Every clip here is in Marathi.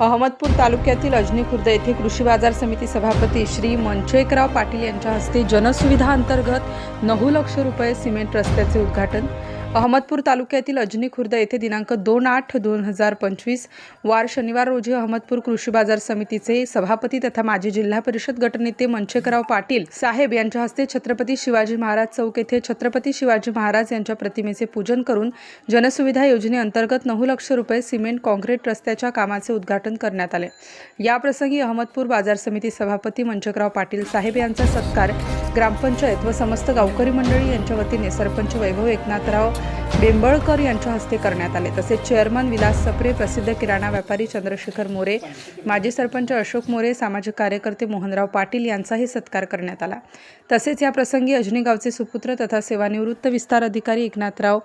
अहमदपूर तालुक्यातील अजनी खुर्द येथे कृषी बाजार समिती सभापती श्री मनचेकराव पाटील यांच्या हस्ते जनसुविधा अंतर्गत नऊ लक्ष रुपये सिमेंट रस्त्याचे उद्घाटन अहमदपूर तालुक्यातील अजनी खुर्द येथे दिनांक दोन आठ दोन हजार पंचवीस वार शनिवार रोजी अहमदपूर कृषी बाजार समितीचे सभापती तथा माजी जिल्हा परिषद गटनेते मंचेकराव पाटील साहेब यांच्या हस्ते छत्रपती शिवाजी महाराज चौक येथे छत्रपती शिवाजी महाराज यांच्या प्रतिमेचे पूजन करून जनसुविधा योजनेअंतर्गत नऊ लक्ष रुपये सिमेंट काँक्रीट रस्त्याच्या कामाचे उद्घाटन करण्यात आले. याप्रसंगी अहमदपूर बाजार समिती सभापती मंचकराव पाटील साहेब यांचा सत्कार ग्रामपंचायत व समस्त गावकरी मंडळी यांच्या वतीने सरपंच वैभव एकनाथराव बेंबळकर यांच्या हस्ते करण्यात आले. तसेच चेअरमन विलास सप्रे प्रसिद्ध किराणा व्यापारी चंद्रशेखर मोरे माजी सरपंच अशोक मोरे सामाजिक कार्यकर्ते मोहनराव पाटील यांचाही सत्कार करण्यात आला. तसेच या प्रसंगी अजनी गावचे सुपुत्र तथा सेवानिवृत्त विस्तार अधिकारी एकनाथराव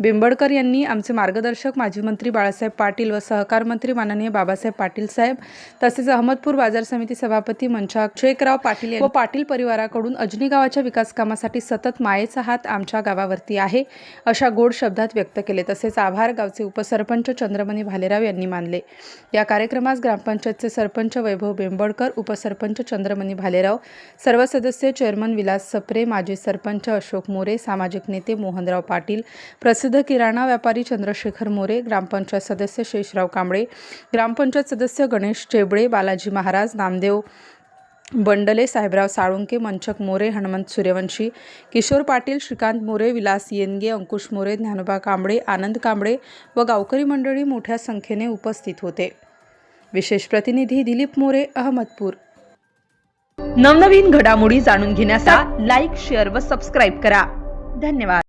बेंबडकर यांनी आमचे मार्गदर्शक माजी मंत्री बाळासाहेब पाटील व सहकार मंत्री माननीय बाबासाहेब पाटील साहेब तसेच अहमदपूर बाजार समिती सभापती मंचा शेखराव पाटील व पाटील परिवाराकडून अजनी गावाच्या विकास कामासाठी सतत मायेचा हात आमच्या गावावरती आहे अशा गोड शब्दात व्यक्त केले. तसेच आभार गावचे उपसरपंच चंद्रमणी भालेराव यांनी मानले. या कार्यक्रमास ग्रामपंचायतचे सरपंच वैभव बेंबडकर उपसरपंच चंद्रमणी भालेराव सर्व सदस्य चेअरमन विलास सप्रे माजी सरपंच अशोक मोरे सामाजिक नेते मोहनराव पाटील प्रसिद्ध किराणा व्यापारी चंद्रशेखर मोरे ग्रामपंचायत सदस्य शेषराव कांबळे ग्रामपंचायत सदस्य गणेश चेबळे बालाजी महाराज नामदेव बंडले साहेबराव साळुंके मंचक मोरे हनुमंत सूर्यवंशी किशोर पाटील श्रीकांत मोरे विलास येनगे अंकुश मोरे ज्ञानोबा कांबळे आनंद कांबळे व गावकरी मंडळी मोठ्या संख्येने उपस्थित होते. विशेष प्रतिनिधी दिलीप मोरे अहमदपूर. नवनवीन घडामोडी जाणून घेण्यासाठी लाईक शेअर व सबस्क्राईब करा. धन्यवाद.